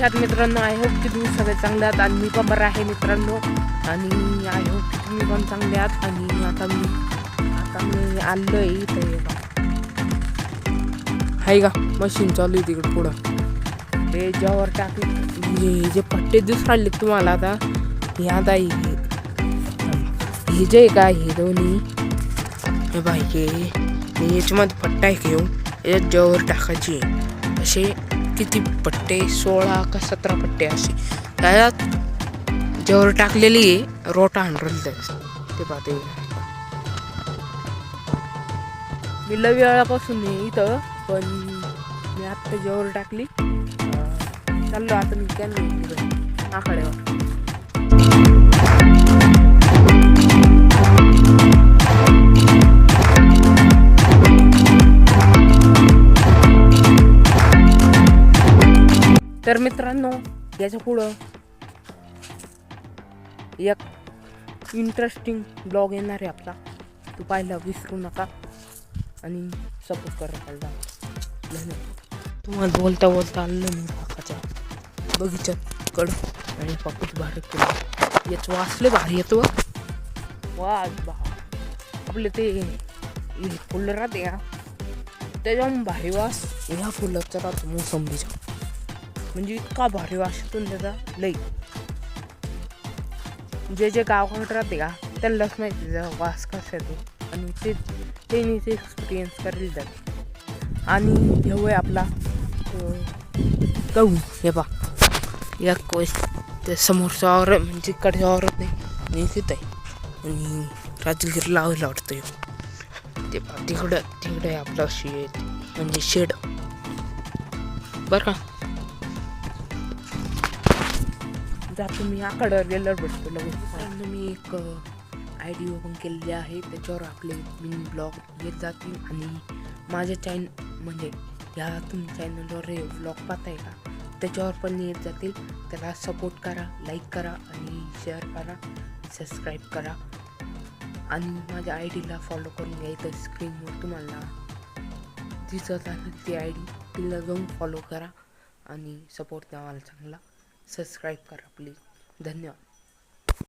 कशा आहात मित्रांनो आय होप की तुम्ही सगळे चांगले आहात आणि मी पण बरं आहे मित्रांनो. आणि आय होप की तुम्ही पण चांगले आहात आणि आता मी आता मी आलो आहे इथे. हाय का? मशीन चालू आहे तिकडे पुढं. ते ज्यावर टाकले हे जे पट्टे दिसून राहिले तुम्हाला आता हे आता हे जे का हे दोन्ही? हे बाई हे याच्यामध्ये पट्टा आहे घेऊन हो? याच्यात जेवर टाकायची आहे. असे किती पट्टे सोळा का सतरा पट्टे असे त्याच्यात ज्यावर टाकलेली आहे रोटा हंड्रेड ते पाहते मी. लवी वेळापासून इथं पण मी आत्ता जेवर टाकली चाललो आता मी त्यांना आखाड्यावर तर मित्रांनो याच्या पुढं एक इंटरेस्टिंग ब्लॉग येणार आहे आपला. तो पाहायला विसरू नका. आणि सपोर्ट करत धन्यवाद. तुम्हाला बोलता बोलता आलं मी काकाच्या बगीच्यात कड आणि पापूच भारी केलं याच वाचले भारी येतो हो. वा बा आपले ते फुलं राहते या त्याच्याहून भारी वास. ह्या फुलाचा राहतो मोसंबीचा म्हणजे इतका भारी वास येतो त्याचा. लई. जे जे गावाकडे राहते का त्यांनाच माहिती त्याचा वास कसा येतो. आणि ते त्यांनी ते एक्सपिरियन्स करेल जाते आणि घेऊ आहे आपला अं, गहू. हे बा या कोय ते समोरचा वावर म्हणजे इकडच्या वावरात नाही. आणि तिथं आहे. आणि राजगिरी लावायला वाटतं ते बा तिकडं तिकडे आहे आपला शेड म्हणजे शेड. बरं का? जातो मी आकडं गेल्यावर भेटतो लगेच. मी एक आय डी ओपन केलेली आहे. त्याच्यावर आपले मिनी ब्लॉग येत जातील आणि माझ्या चॅन म्हणजे ह्या तुम्ही चॅनलवर हे ब्लॉग पाहताय का? त्याच्यावर पण येत जातील. त्याला सपोर्ट करा लाईक करा आणि शेअर करा सबस्क्राईब करा. आणि माझ्या आय डीला फॉलो करून घ्यायचं स्क्रीनवर तुम्हाला दिसत आहे ती आय डी. तिला जाऊन फॉलो करा आणि सपोर्ट द्या मला चांगला. सबस्क्राईब करा प्लीज. धन्यवाद.